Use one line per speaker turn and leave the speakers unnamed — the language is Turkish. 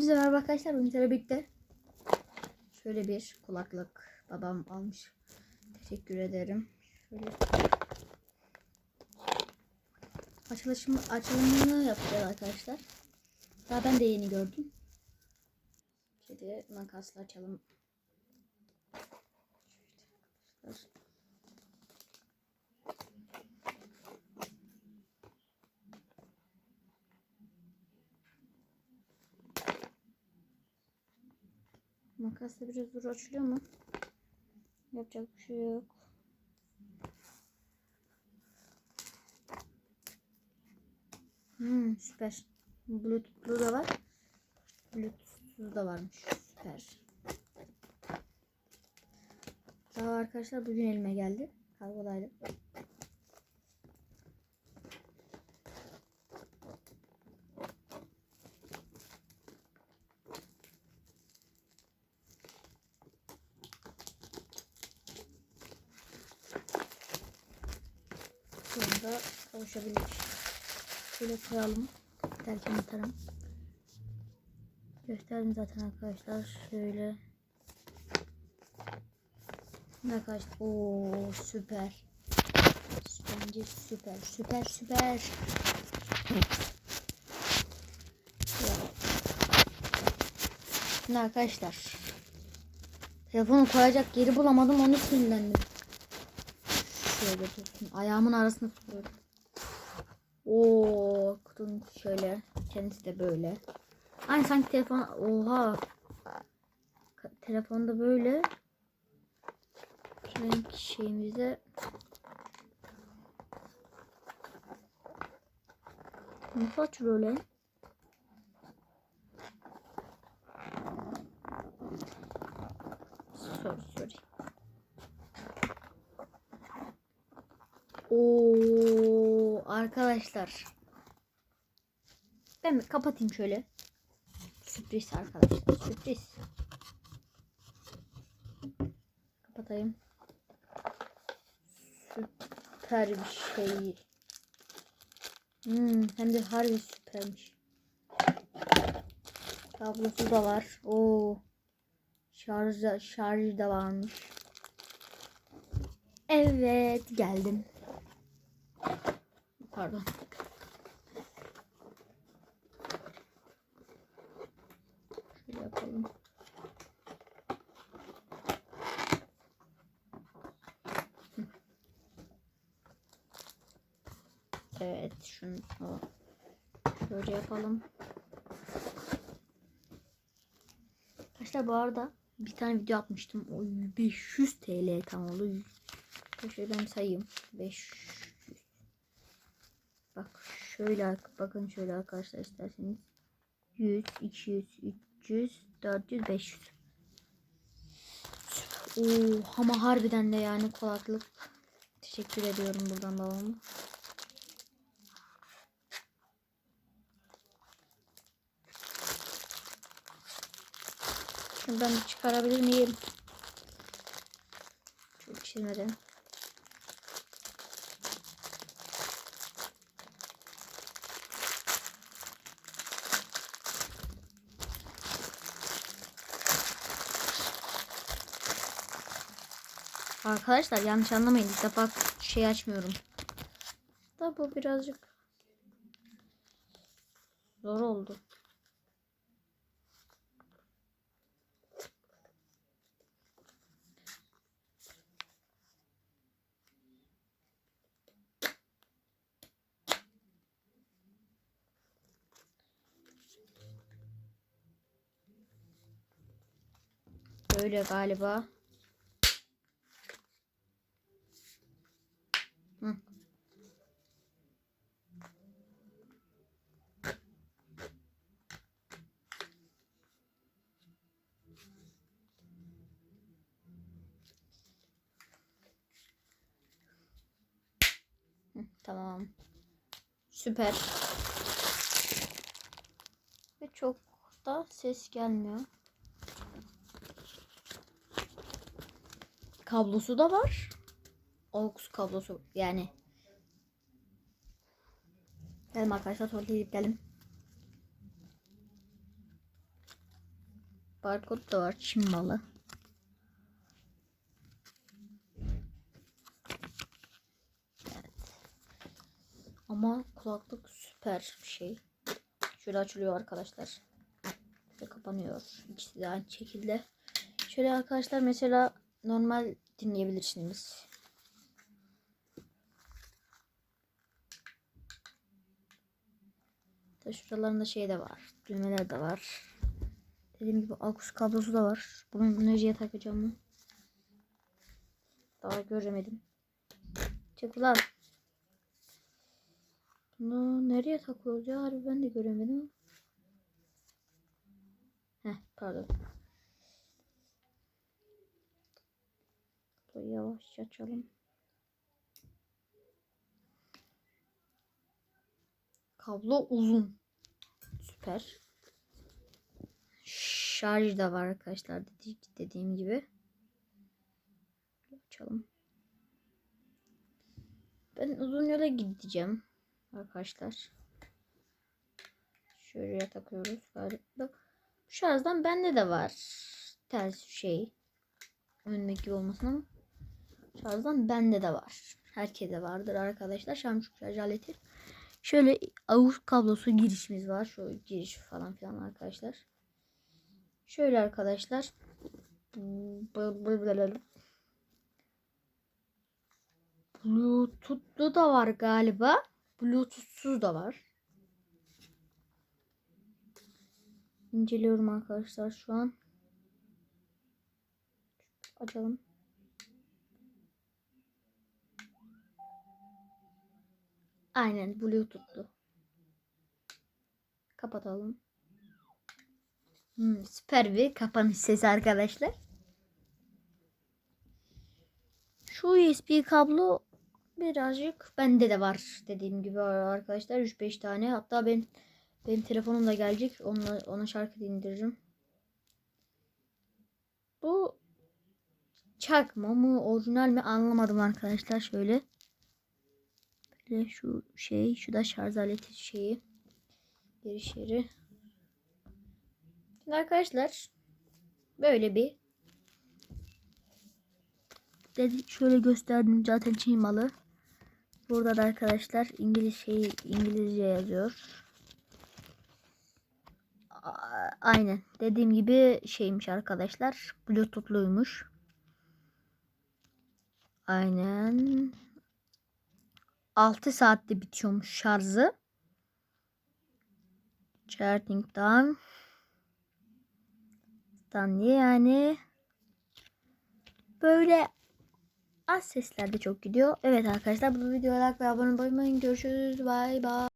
Hepinize merhaba arkadaşlar. Bugün sizlerle birlikte şöyle bir kulaklık babam almış. Teşekkür ederim. Şöyle açılışımı, açılımını yapacağız arkadaşlar. Daha ben de yeni gördüm. Şöyle makasla açalım. Şöyle. Makasla biraz zor açılıyor mu? Yapacak bir şey yok. Hmm, süper. Bluetooth'lu da var. Bluetooth'lu da varmış. Süper. Daha arkadaşlar bugün elime geldi. Kargodaydı. Sonunda kavuşabildik. Şöyle koyalım. Derken atarım. Gösterdim zaten arkadaşlar. Şöyle. Ne arkadaşlar? Oo süper. Bence süper. Süper süper. Arkadaşlar. Telefonu koyacak yeri bulamadım. Onu sinirlendim. Şöyle dursun. Ayağımın arasına tutuyorum. Oo, kutunun şöyle. Kendisi de böyle. Aynı sanki telefon. Oha. Telefonda böyle. Renk şeyimize. Nasıl açılıyor lan? Sorry sorry. Oo arkadaşlar. Ben kapatayım şöyle. Sürpriz arkadaşlar. Sürpriz. Kapatayım. Süper bir şey. Hmm, hem de harbi süpermiş. Kablosu da var. Oo. Şarj da, şarj da varmış. Evet geldim. Pardon. Şöyle yapalım. Evet şunu o. şöyle yapalım. Arkadaşlar bu arada bir tane video atmıştım. O 500 TL tam oldu. Şöyle ben sayayım. 500 Bak şöyle bakın şöyle arkadaşlar isterseniz 100, 200, 300, 400, 500. Oo, ama harbiden de yani kulaklık. Teşekkür ediyorum buradan babama. De çıkarabilir miyim? Çok çizmeden. Arkadaşlar yanlış anlamayın. İlk defa şey açmıyorum. Da bu birazcık zor oldu. Böyle galiba. Tamam. Süper. Ve çok da ses gelmiyor. Kablosu da var. Aux kablosu yani. Gelin arkadaşlar tuvalete gidip gelin. Barkod da var. Çin malı. Evet. Ama kulaklık süper bir şey. Şöyle açılıyor arkadaşlar. Ve kapanıyor. İkisi de aynı şekilde. Şöyle arkadaşlar mesela normal dinleyebilirsiniz. Da şuralarında şey de var. Düğmeler de var. Dediğim gibi AUX kablosu da var. Bunu nereye takacağım? Daha göremedim. Çek ulan. Bunu nereye takıyoruz ya? Harbi ben de göremedim. Heh pardon. Dur, Yavaşça açalım. Kablo uzun. Süper. Şarj da var arkadaşlar dedi- dediğim gibi. Açalım. Ben uzun yola gideceğim arkadaşlar. Şuraya takıyoruz galiba. Bu şarjdan bende de var. Ters şey. Önmek gibi olmasın ama. Şarjdan bende de var. Herkese vardır arkadaşlar. Şarj şarj aleti. Şöyle AUX kablosu girişimiz var. Şu giriş falan filan arkadaşlar. Şöyle arkadaşlar. Bluetooth'lu da var galiba. Bluetooth'suz da var. İnceliyorum arkadaşlar şu an. Açalım. Aynen Bluetooth'lu. Kapatalım. Hmm, süper bir kapanış sesi arkadaşlar. Şu USB kablo birazcık bende de var dediğim gibi arkadaşlar 3-5 tane hatta ben benim telefonum da gelecek onunla ona şarkı indiririm. Bu çakma mı orijinal mi anlamadım arkadaşlar şöyle. Böyle şu şey şu da şarj aleti şeyi giriş. Şimdi arkadaşlar böyle bir dedi şöyle gösterdim zaten Çin malı. Burada da arkadaşlar İngiliz şeyi İngilizce yazıyor. Aynen dediğim gibi şeymiş arkadaşlar. Bluetooth'luymuş. Aynen. 6 saatte bitiyormuş şarjı. Charging time. Stanley yani. Böyle az seslerde çok gidiyor. Evet arkadaşlar bu videoya like ve abone olmayı unutmayın. Görüşürüz. Bay bay.